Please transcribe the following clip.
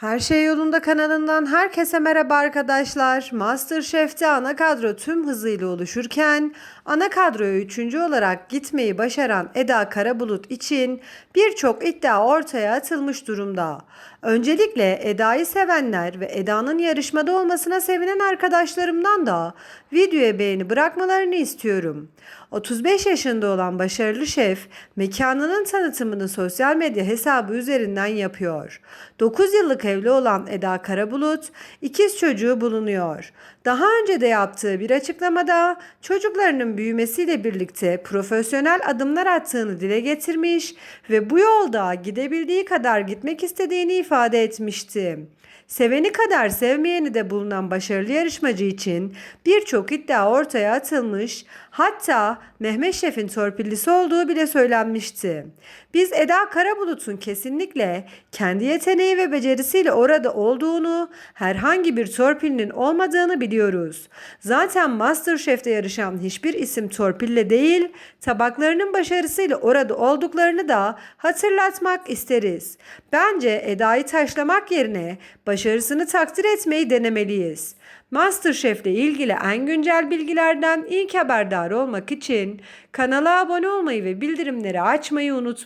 Her Şey Yolunda kanalından herkese merhaba arkadaşlar. Masterchef'te ana kadro tüm hızıyla oluşurken ana kadroya üçüncü olarak gitmeyi başaran Eda Karabulut için birçok iddia ortaya atılmış durumda. Öncelikle Eda'yı sevenler ve Eda'nın yarışmada olmasına sevinen arkadaşlarımdan da videoya beğeni bırakmalarını istiyorum. 35 yaşında olan başarılı şef mekanının tanıtımını sosyal medya hesabı üzerinden yapıyor. 9 yıllık evli olan Eda Karabulut ikiz çocuğu bulunuyor. Daha önce de yaptığı bir açıklamada çocuklarının büyümesiyle birlikte profesyonel adımlar attığını dile getirmiş ve bu yolda gidebildiği kadar gitmek istediğini ifade etmişti. Seveni kadar sevmeyeni de bulunan başarılı yarışmacı için birçok iddia ortaya atılmış, hatta Mehmet Şef'in torpillisi olduğu bile söylenmişti. Biz Eda Karabulut'un kesinlikle kendi yeteneği ve becerisiyle orada olduğunu, herhangi bir torpilinin olmadığını biliyoruz. Zaten MasterChef'te yarışan hiçbir isim torpille değil, tabaklarının başarısıyla orada olduklarını da hatırlatmak isteriz. Bence Eda'yı taşlamak yerine başarısını takdir etmeyi denemeliyiz. MasterChef ile ilgili en güncel bilgilerden ilk haberdar olmak için kanala abone olmayı ve bildirimleri açmayı unutmayın.